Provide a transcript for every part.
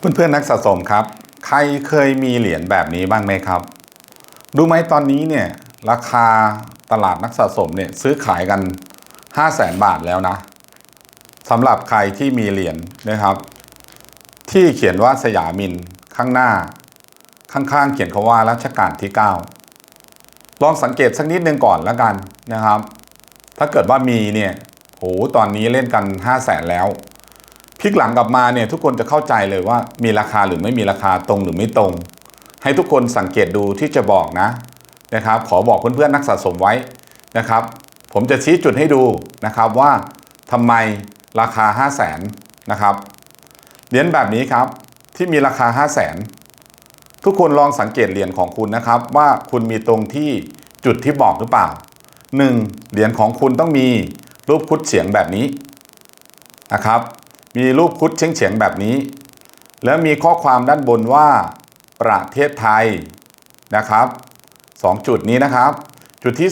เพื่อนๆนักสะสมครับ ใครเคยมีเหรียญแบบนี้บ้างไหมครับรู้ไหมตอนนี้เนี่ยราคาตลาดนักสะสมเนี่ยซื้อขายกัน 5 0 0แสนบาทแล้วนะสำหรับใครที่มีเหรียญนะครับ ที่เขียนว่าสยามินข้างหน้า ข้างๆ เขียนคาว่ารัชกาลที่ 9 ลองสังเกตสักนิดนึงก่อนแล้วกันนะครับ ถ้าเกิดว่ามีเนี่ยโหตอนนี้เล่นกัน 5 0 0แสนแล้ว พลิกหลังกลับมาเนี่ยทุกคนจะเข้าใจเลยว่ามีราคาหรือไม่มีราคาตรงหรือไม่ตรง ให้ทุกคนสังเกตดูที่จะบอกนะนะครับ ขอบอกเพื่อนๆนักสะสมไว้นะครับ ผมจะชี้จุดให้ดูนะครับว่าทำไมราคา 5 0 0แสนนะครับเหรียญแบบนี้ครับที่มีราคา 5 0 0แสนทุกคนลองสังเกตเหรียญของคุณนะครับ ว่าคุณมีตรงที่จุดที่บอกหรือเปล่า 1. เหรียญของคุณต้องมีรูปคุดเฉียงแบบนี้นะครับ มีรูปคุดเฉียงเฉียงๆแบบนี้ แล้วมีข้อความด้านบนว่าประเทศไทยนะครับสองจุดนี้นะครับ จุดที่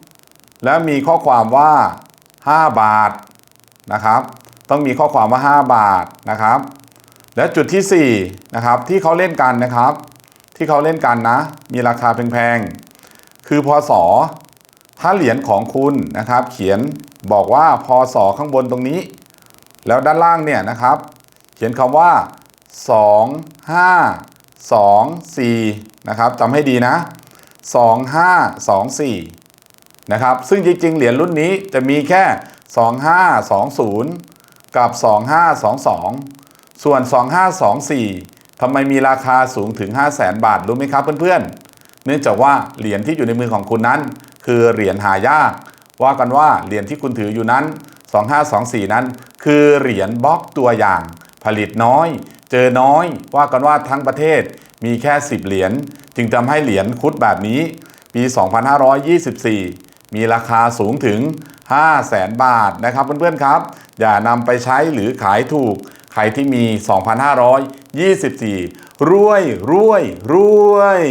3 แล้วมีข้อความว่า 5 บาทนะครับ ต้องมีข้อความว่า 5 บาทนะครับ และจุดที่4นะครับที่เขาเล่นกันนะครับ ที่เขาเล่นกันนะ มีราคาแพงๆคือพศถ้าเหรียญของคุณนะครับ เขียนบอกว่าพศข้างบนตรงนี้ แล้วด้านล่างเนี่ยนะครับ เขียนคำว่า 2 5 2 4นะครับจำให้ดีนะ 2 5 2 4นะครับซึ่งจริงๆ เหรียญรุ่นนี้จะมีแค่ 2520 กับ 2522 ส่วน 2524 ทำไมมีราคาสูงถึง 5 0 0แสนบาท รู้ไหมครับเพื่อนๆ เนื่องจากว่าเหรียญที่อยู่ในมือของคุณนั้น คือเหรียญหายาก ว่ากันว่าเหรียญที่คุณถืออยู่นั้น 2524 นั้น คือเหรียญบล็อกตัวอย่าง ผลิตน้อย เจอน้อย ว่ากันว่าทั้งประเทศมีแค่ 10 เหรียญจึงทำให้เหรียญคุดแบบนี้ ปี 2524 มีราคาสูงถึง 5 0 0แสนบาทนะครับเพื่อนๆครับ อย่านำไปใช้หรือขายถูก ใครที่มี 2,524 รวยรวยรวย